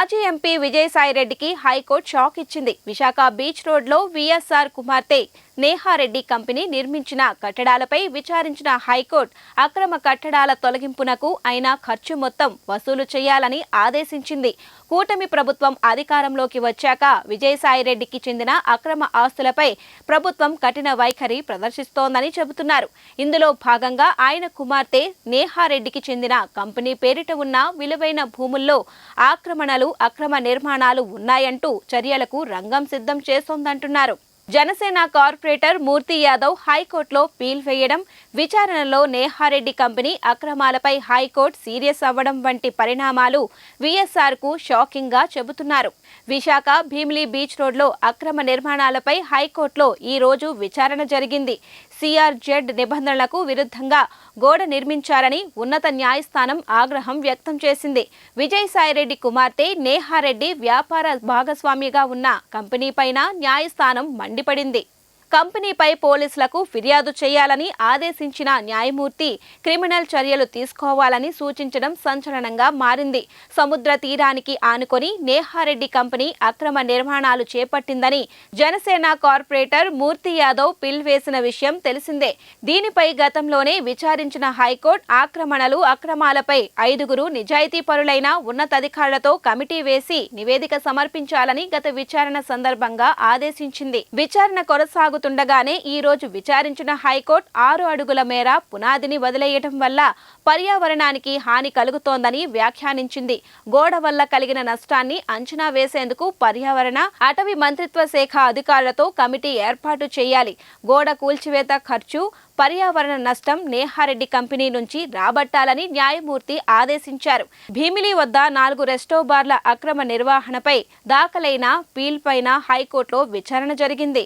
మాజీ MP విజయసాయిరెడ్డికి high court shock ఇచ్చింది. Visakha beach రోడ్లో విఎస్ఆర్ కుమార్తె నేహారెడ్డి కంపెనీ నిర్మించిన కట్టడాలపై విచారించిన హైకోర్టు అక్రమ కట్టడాల తొలగింపునకు అయిన ఖర్చు మొత్తం వసూలు చేయాలని ఆదేశించింది. కూటమి ప్రభుత్వం అధికారంలోకి వచ్చాక విజయసాయిరెడ్డికి చెందిన అక్రమ ఆస్తులపై ప్రభుత్వం కఠిన వైఖరి ప్రదర్శిస్తోందని చెబుతున్నారు. ఇందులో భాగంగా ఆయన కుమార్తె నేహారెడ్డికి చెందిన కంపెనీ పేరిట ఉన్న విలువైన భూముల్లో ఆక్రమణలు అక్రమ నిర్మాణాలు ఉన్నాయంటూ చర్యలకు రంగం సిద్ధం చేస్తోందంటున్నారు. జనసేన కార్పొరేటర్ మూర్తి యాదవ్ హైకోర్టులో పీల్ వేయడం విచారణలో నేహారెడ్డి కంపెనీ అక్రమాలపై హైకోర్టు సీరియస్ అవ్వడం వంటి పరిణామాలు విఎస్ఆర్కు షాకింగ్గా చెబుతున్నారు. విశాఖ భీమిలి బీచ్ రోడ్లో అక్రమ నిర్మాణాలపై హైకోర్టులో ఈ రోజు విచారణ జరిగింది. సిఆర్జెడ్ నిబంధనలకు విరుద్ధంగా గోడ నిర్మించారని ఉన్నత న్యాయస్థానం ఆగ్రహం వ్యక్తం చేసింది. విజయసాయిరెడ్డి కుమార్తె నేహారెడ్డి వ్యాపార భాగస్వామిగా ఉన్న కంపెనీపైన న్యాయస్థానం మండిపడింది. కంపెనీపై పోలీసులకు ఫిర్యాదు చేయాలని ఆదేశించిన న్యాయమూర్తి క్రిమినల్ చర్యలు తీసుకోవాలని సూచించడం సంచలనంగా మారింది. సముద్ర తీరానికి ఆనుకొని నేహారెడ్డి కంపెనీ అక్రమ నిర్మాణాలు చేపట్టిందని జనసేన కార్పొరేటర్ మూర్తి యాదవ్ పిల్ వేసిన విషయం తెలిసిందే. దీనిపై గతంలోనే విచారించిన హైకోర్టు ఆక్రమణలు అక్రమాలపై ఐదుగురు నిజాయితీ పరులైన ఉన్నతాధికారులతో కమిటీ వేసి నివేదిక సమర్పించాలని గత విచారణ సందర్భంగా ఆదేశించింది. విచారణ కొనసాగు జరుగుతుండగానే ఈ రోజు విచారించిన హైకోర్టు ఆరు అడుగుల మేర పునాదిని వదిలేయటం వల్ల పర్యావరణానికి హాని కలుగుతోందని వ్యాఖ్యానించింది. గోడ వల్ల కలిగిన నష్టాన్ని అంచనా వేసేందుకు పర్యావరణ అటవీ మంత్రిత్వ శాఖ అధికారులతో కమిటీ ఏర్పాటు చేయాలి. గోడ కూల్చివేత ఖర్చు పర్యావరణ నష్టం నేహారెడ్డి కంపెనీ నుంచి రాబట్టాలని న్యాయమూర్తి ఆదేశించారు. భీమిలి వద్ద నాలుగు రెస్టో బార్ల అక్రమ నిర్వహణపై దాఖలైన పీల్ పైన హైకోర్టులో విచారణ జరిగింది.